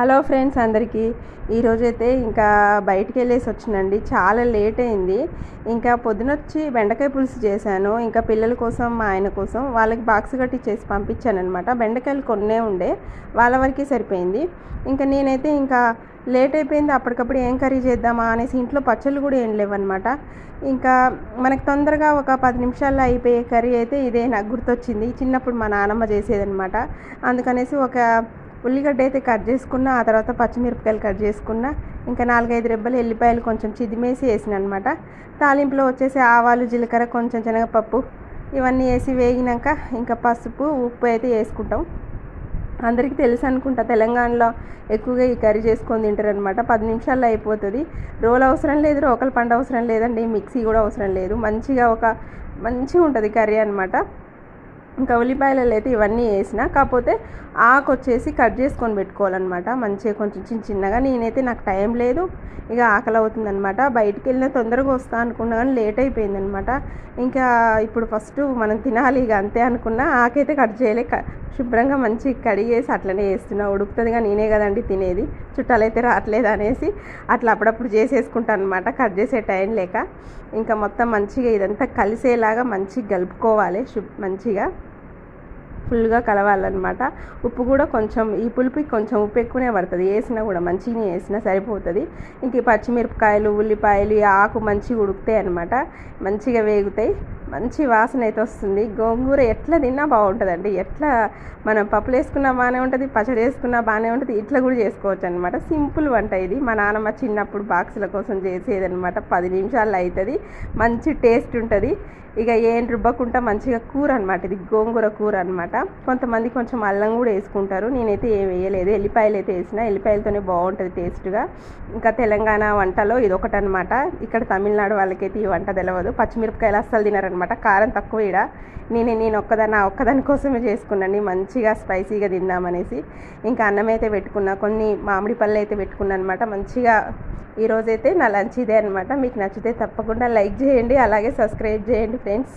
Hello friends అందరికీ. ఈరోజైతే ఇంకా బయటికి వెళ్ళేసి వచ్చినండి. చాలా లేట్ అయింది. ఇంకా పొద్దునొచ్చి బెండకాయ పులుసు చేశాను. ఇంకా పిల్లల కోసం మా ఆయన కోసం వాళ్ళకి బాక్స్ కట్టి చేసి పంపించాను అనమాట బెండకాయలు కొన్నే ఉండే. వాళ్ళ వరకే సరిపోయింది. ఇంకా నేనైతే ఇంకా లేట్ అయిపోయింది. అప్పటికప్పుడు ఏం కర్రీ చేద్దామా అనేసి ఇంట్లో పచ్చళ్ళు కూడా ఏం లేవన్నమాట. ఇంకా మనకు తొందరగా ఒక పది నిమిషాల్లో అయిపోయే కర్రీ అయితే ఇదే నాకు గుర్తొచ్చింది. చిన్నప్పుడు మా నానమ్మ చేసేదనమాట అందుకనేసి ఒక ఉల్లిగడ్డ అయితే కట్ చేసుకున్న ఆ తర్వాత పచ్చిమిరపకాయలు కట్ చేసుకున్న ఇంకా నాలుగైదు రెబ్బలు ఎల్లిపాయలు కొంచెం చిదిమేసి వేసిన అనమాట తాలింపులో వచ్చేసి ఆవాలు జీలకర్ర కొంచెం శనగపప్పు ఇవన్నీ వేసి వేగినాక ఇంకా పసుపు ఉప్పు అయితే వేసుకుంటాం. అందరికీ తెలుసు అనుకుంటా తెలంగాణలో ఎక్కువగా ఈ కర్రీ చేసుకొని తింటారనమాట. పది నిమిషాల్లో అయిపోతుంది. రోల్ అవసరం లేదు రోకల పండు అవసరం లేదండి మిక్సీ కూడా అవసరం లేదు. మంచిగా ఒక మంచిగా ఉంటుంది కర్రీ అనమాట ఇంకా ఉల్లిపాయలలో అయితే ఇవన్నీ వేసిన కాకపోతే ఆకు వచ్చేసి కట్ చేసుకొని పెట్టుకోవాలన్నమాట. మంచిగా కొంచెం చిన్న చిన్నగా. నేనైతే నాకు టైం లేదు. ఇక ఆకలి అవుతుందనమాట బయటికి వెళ్ళిన తొందరగా వస్తా అనుకున్నా కానీ లేట్ అయిపోయిందనమాట ఇంకా ఇప్పుడు ఫస్ట్ మనం తినాలి ఇక అంతే అనుకున్నా ఆకైతే కట్ చేయలే. శుభ్రంగా మంచి కడిగేసి అట్లనే వేస్తున్నా. ఉడుకుతుందిగా నేనే కదండి తినేది. చుట్టాలైతే రావట్లేదు అనేసి అట్లా అప్పుడప్పుడు చేసేసుకుంటాను అనమాట కట్ చేసే టైం లేక. ఇంకా మొత్తం మంచిగా ఇదంతా కలిసేలాగా మంచిగా కలుపుకోవాలి. మంచిగా. ఫుల్గా కలవాలన్నమాట. ఉప్పు కూడా కొంచెం ఈ పులుపుకి కొంచెం ఉప్పు ఎక్కువనే పడుతుంది. వేసినా కూడా మంచిగా వేసినా సరిపోతుంది. ఇంక పచ్చిమిరపకాయలు ఉల్లిపాయలు ఆకు మంచిగా ఉడుకుతాయి అనమాట మంచిగా వేగుతాయి. మంచి వాసన అయితే వస్తుంది. గోంగూర ఎట్లా తిన్నా బాగుంటుందండి. ఎట్లా మనం పప్పులు వేసుకున్నా బాగానే ఉంటుంది పచ్చడి వేసుకున్నా బాగానే ఉంటుంది ఇట్లా కూడా చేసుకోవచ్చు అనమాట సింపుల్ వంట ఇది. మా నాన్నమ్మ చిన్నప్పుడు బాక్సుల కోసం చేసేది అనమాట పది నిమిషాల్లో అవుతుంది మంచి టేస్ట్ ఉంటుంది. ఇక ఏం రుబ్బకుండా మంచిగా కూర అనమాట ఇది. గోంగూర కూర అనమాట కొంతమంది కొంచెం అల్లం కూడా వేసుకుంటారు. నేనైతే ఏం వేయలేదు. ఎల్లిపాయలు అయితే వేసిన. ఎల్లిపాయలతోనే బాగుంటుంది టేస్ట్గా. ఇంకా తెలంగాణ వంటలో ఇది ఒకటి అనమాట ఇక్కడ తమిళనాడు వాళ్ళకైతే ఈ వంట తెలియదు పచ్చిమిరపకాయలు అస్సలు తినారనమాట కారం తక్కువ ఇడ. నేనే నేను ఒక్కదాన్ని ఒక్కదాని కోసమే చేసుకున్నాను. మంచిగా స్పైసీగా తిందామనేసి. ఇంకా అన్నం అయితే పెట్టుకున్నా. కొన్ని మామిడి పళ్ళు అయితే పెట్టుకున్నాను అనమాట మంచిగా ఈరోజైతే నా లంచ్ ఇదే అనమాట మీకు నచ్చితే తప్పకుండా లైక్ చేయండి. అలాగే సబ్స్క్రైబ్ చేయండి ఫ్రెండ్స్.